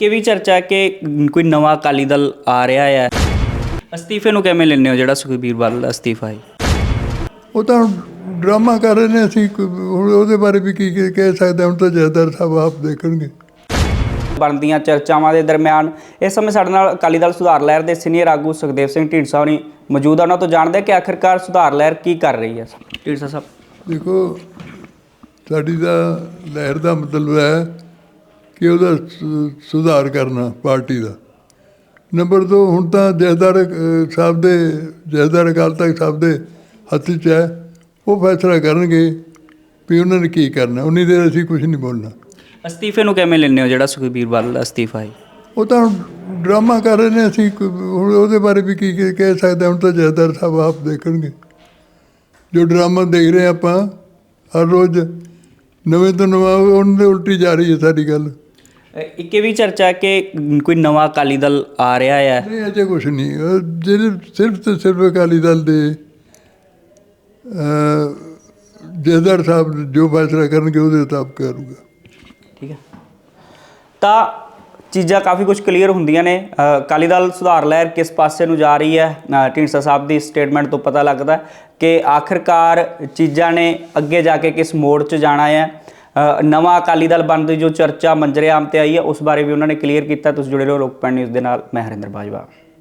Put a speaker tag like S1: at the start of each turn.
S1: ਕਿ ਵੀ ਚਰਚਾ ਹੈ ਕਿ ਕੋਈ ਨਵਾਂ ਅਕਾਲੀ ਦਲ ਆ ਰਿਹਾ ਹੈ। ਅਸਤੀਫੇ ਨੂੰ ਕਿਵੇਂ ਲੈਂਦੇ ਹੋ ਜਿਹੜਾ ਸੁਖਬੀਰ ਬਾਦਲ ਦਾ ਅਸਤੀਫਾ ਹੈ?
S2: ਉਹ ਤਾਂ ਡਰਾਮਾ ਕਰ ਰਹੇ ਨੇ ਅਸੀਂ ਕੋਈ- ਹੁਣ ਉਹਦੇ ਬਾਰੇ ਵੀ ਕੀ ਕੀ ਕਹਿ ਸਕਦੇ ਹਾਂ ਹੁਣ ਤਾਂ ਜਥੇਦਾਰ ਸਾਹਿਬ ਆਪ ਦੇਖਣਗੇ।
S1: ਬਣਦੀਆਂ ਚਰਚਾਵਾਂ ਦੇ ਦਰਮਿਆਨ ਇਸ ਸਮੇਂ ਸਾਡੇ ਨਾਲ ਅਕਾਲੀ ਦਲ ਸੁਧਾਰ ਲਹਿਰ ਦੇ ਸੀਨੀਅਰ ਆਗੂ ਸੁਖਦੇਵ ਸਿੰਘ ਢੀਂਡਸਾ ਹੋਣੀ ਮੌਜੂਦ ਆ। ਉਹਨਾਂ ਤੋਂ ਜਾਣਦੇ ਹਾਂ ਕਿ ਆਖਿਰਕਾਰ ਸੁਧਾਰ ਲਹਿਰ ਕੀ ਕਰ ਰਹੀ ਹੈ। ਢੀਂਡਸਾ ਸਾਹਿਬ।
S2: ਦੇਖੋ ਸਾਡੀ ਦਾ ਲਹਿਰ ਦਾ ਮਤਲਬ ਹੈ ਕਿ ਉਹਦਾ ਸੁਧਾਰ ਕਰਨਾ ਪਾਰਟੀ ਦਾ। ਨੰਬਰ 2 ਹੁਣ ਤਾਂ ਜਥੇਦਾਰ ਅਹ, ਸਾਹਿਬ ਦੇ ਜਥੇਦਾਰ ਅਕਾਲ ਤਖਤ ਸਾਹਿਬ ਦੇ ਹੱਥ 'ਚ ਹੈ। ਉਹ ਫੈਸਲਾ ਕਰਨਗੇ ਵੀ ਉਹਨਾਂ ਨੇ ਕੀ ਕਰਨਾ। ਉਨੀ ਦੇਰ ਅਸੀਂ ਕੁਝ ਨਹੀਂ ਬੋਲਣਾ।
S1: ਅਸਤੀਫੇ ਨੂੰ ਕਿਵੇਂ ਲੈਂਦੇ ਹੋ? ਜਿਹੜਾ ਸੁਖਬੀਰ ਬਾਦਲ ਦਾ ਅਸਤੀਫਾ ਹੈ।
S2: ਉਹ ਤਾਂ ਡਰਾਮਾ ਕਰ ਰਹੇ ਨੇ ਅਸੀਂ। ਹੁਣ ਉਹਦੇ ਬਾਰੇ ਵੀ ਕੀ ਕਹਿ ਸਕਦੇ ਹੁਣ ਤਾਂ ਜਥੇਦਾਰ ਸਾਹਿਬ ਆਪ ਦੇਖਣਗੇ। ਜੋ ਡਰਾਮਾ ਦੇਖ ਰਹੇ ਆਪਾਂ ਹਰ ਰੋਜ਼ ਨਵੇਂ ਤੋਂ ਨਵਾਂ ਉਹਨਾਂ ਦੇ ਉਲਟੀ ਜਾ ਰਹੀ ਹੈ ਸਾਡੀ ਗੱਲ।
S1: ਇੱਕ ਇਹ ਵੀ ਚਰਚਾ ਕਿ ਕੋਈ ਨਵਾਂ ਅਕਾਲੀ ਦਲ ਆ ਰਿਹਾ ਹੈ।
S2: ਨਹੀਂ ਅਜੇ ਕੁਝ ਨਹੀਂ। ਉਹ ਜਿਹੜੇ ਸਿਰਫ ਤੇ ਸਿਰਫ ਅਕਾਲੀ ਦਲ ਦੇ ਅਹ, ਜਥੇਦਾਰ ਸਾਹਿਬ ਜੋ ਫੈਸਲਾ ਕਰਨਗੇ ਉਹਦੇ ਮੁਤਾਬਕ ਕਰੂਗਾ।
S1: ਠੀਕ ਹੈ। ਤਾਂ ਚੀਜ਼ਾਂ ਕਾਫੀ ਕੁਝ ਕਲੀਅਰ ਹੁੰਦੀਆਂ ਨੇ। ਅਕਾਲੀ ਦਲ ਸੁਧਾਰ ਲਹਿਰ ਕਿਸ ਪਾਸੇ ਨੂੰ ਜਾ ਰਹੀ ਹੈ ਢੀਂਡਸਾ ਸਾਹਿਬ ਦੀ ਸਟੇਟਮੈਂਟ ਤੋਂ ਪਤਾ ਲੱਗਦਾ ਕਿ ਆਖਿਰਕਾਰ ਚੀਜ਼ਾਂ ਨੇ ਅੱਗੇ ਜਾ ਕੇ ਕਿਸ ਮੋੜ 'ਚ ਜਾਣਾ ਹੈ। ਨਵਾਂ ਅਕਾਲੀ ਦਲ ਬਣਦੀ ਜੋ ਚਰਚਾ ਮੰਜਰੇ ਆਮ ਤੇ ਆਈ ਹੈ, ਉਸ ਬਾਰੇ ਵੀ ਉਹਨਾਂ ਨੇ ਕਲੀਅਰ ਕੀਤਾ। ਤੁਸੀਂ ਜੁੜੇ ਰਹੋ ਲੋਕਪੈਨ ਨਿਊਜ਼ ਦੇ ਨਾਲ, ਮੈਂ ਹਰਿੰਦਰ ਬਾਜਵਾ।